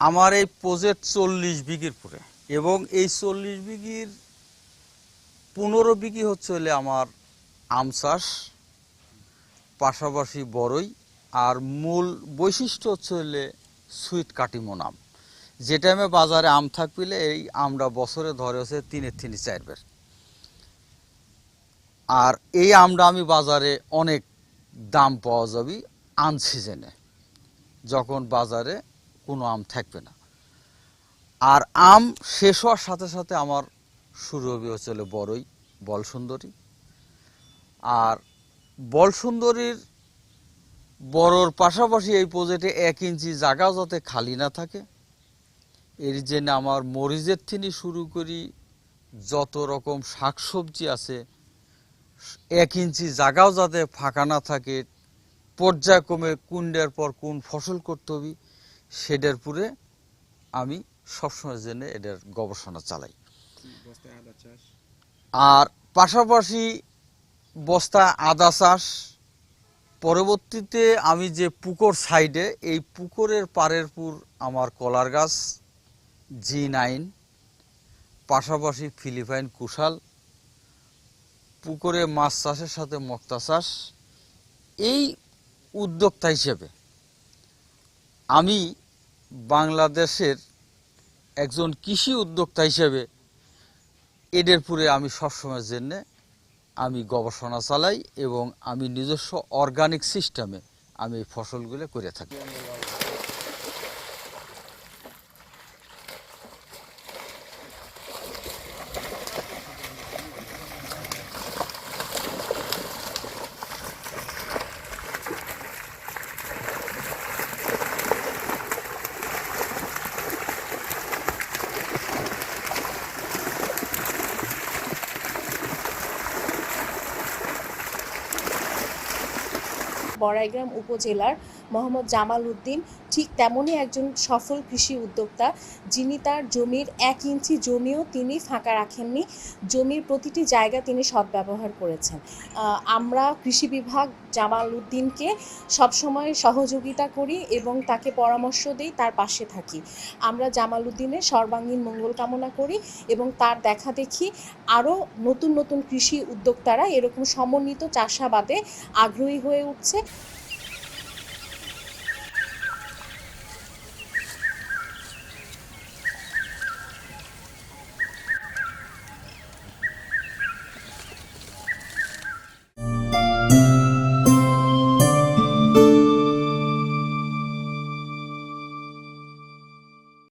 আমার এই প্রজেক্ট চল্লিশ বিঘির পরে এবং এই চল্লিশ বিঘির পনেরো বিঘি হচ্ছে হলে আমার আম চাষ, পাশাপাশি বড়ই আর মূল বৈশিষ্ট্য হচ্ছে হলে সুইট কাটিমন আম। যে টাইমে বাজারে আম থাকবিলে এই আমরা বছরে ধরে হচ্ছে তিনের তিন চার বের আর এই আমটা আমি বাজারে অনেক দাম পাওয়া যাবে আনসিজনে। যখন বাজারে কোনো আম থাকবে না। আর আম শেষ হওয়ার সাথে সাথে আমার শুরু হবে হলো বড়ই বল সুন্দরী আর বল সুন্দরীর বড়র পাশাপাশি এই প্রজেক্টে এক ইঞ্চি জায়গা যাতে খালি না থাকে, এর জন্য আমার মরিচের থেকে শুরু করি, যত রকম শাকসবজি আছে, এক ইঞ্চি জায়গাও যাতে ফাঁকা না থাকে, পর্যায়ক্রমে কোনটার পর কোন ফসল করতে হবে। সেটার পুরে আমি সবসময় জেনে এটার গবেষণা চালাই। আর পাশাপাশি বস্তা আদা চাষ পরবর্তীতে আমি যে পুকুর সাইডে এই পুকুরের পাড়ের পুর আমার কলার গাছ জি নাইন পাশাপাশি ফিলিপাইন কুশাল পুকুরে মাছ চাষের সাথে মক্তা চাষ এই উদ্যোক্তা হিসেবে আমি বাংলাদেশের একজন কৃষি উদ্যোক্তা হিসেবে এডেরপুরে আমি সবসময়ের জন্যে আমি গবেষণা চালাই এবং আমি নিজস্ব অর্গানিক সিস্টেমে আমি ফসলগুলো করে থাকি। বড়াইগ্রাম উপজেলার মোহাম্মদ জামাল উদ্দিন, ঠিক তেমনই একজন সফল কৃষি উদ্যোক্তা, যিনি তার জমির এক ইঞ্চি জমিও তিনি ফাঁকা রাখেননি। জমির প্রতিটি জায়গা তিনি সদ্ব্যবহার করেছেন। আমরা কৃষি বিভাগ জামাল উদ্দিনকে সবসময় সহযোগিতা করি এবং তাকে পরামর্শ দিই তার পাশে থাকি। আমরা জামাল উদ্দিনের সর্বাঙ্গীন মঙ্গল কামনা করি এবং তার দেখা দেখি আরও নতুন নতুন কৃষি উদ্যোক্তারা এরকম সমন্বিত চাষাবাদে আগ্রহী হয়ে উঠছে।